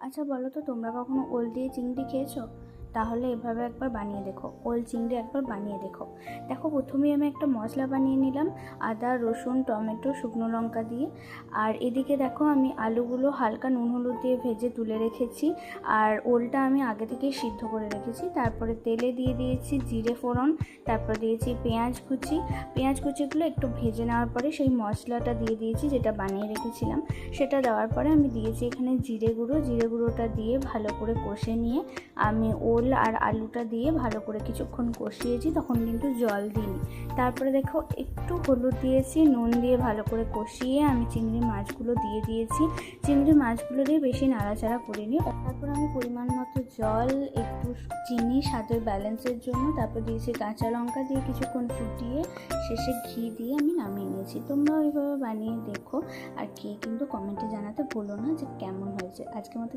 আচ্ছা বলো তো তোমরা কখনো ওল দিয়ে চিংড়ি খেয়েছো? তাহলে এভাবে একবার বানিয়ে দেখো। ওল চিংড়ি একবার বানিয়ে দেখো। দেখো প্রথমেই আমি একটা মশলা বানিয়ে নিলাম, আদা, রসুন, টমেটো, শুকনো লঙ্কা দিয়ে। আর এদিকে দেখো, আমি আলুগুলো হালকা নুন হলুদ দিয়ে ভেজে তুলে রেখেছি। আর ওলটা আমি আগে থেকেই সিদ্ধ করে রেখেছি। তারপরে তেলে দিয়ে দিয়েছি জিরে ফোড়ন, তারপর দিয়েছি পেঁয়াজ কুচি। পেঁয়াজ কুচিগুলো একটু ভেজে নেওয়ার পরে সেই মশলাটা দিয়ে দিয়েছি, যেটা বানিয়ে রেখেছিলাম। সেটা দেওয়ার পরে আমি দিয়েছি এখানে জিরে গুঁড়ো। জিরে গুঁড়োটা দিয়ে ভালো করে কষে নিয়ে আমি ওল আর আলুটা দিয়ে ভালো করে কিছুক্ষণ কষিয়েছি, তখন কিন্তু জল দিইনি। তারপরে দেখো, একটু হলুদ দিয়েছি, নুন দিয়ে ভালো করে কষিয়ে আমি চিংড়ি মাছগুলো দিয়ে দিয়েছি। চিংড়ি মাছগুলো দিয়ে বেশি নাড়াচাড়া করিনি। তারপর আমি পরিমাণ মতো জল, একটু চিনি, স্বাদের ব্যালেন্সের জন্য, তারপর দিয়েছি কাঁচা লঙ্কা দিয়ে কিছুক্ষণ ফুটিয়ে শেষে ঘি দিয়ে আমি নামিয়ে নিয়েছি। তোমরাও এইভাবে বানিয়ে দেখো, আর কে কিন্তু কমেন্টে জানাতে ভুলো না যে কেমন হয়েছে। আজকে মতো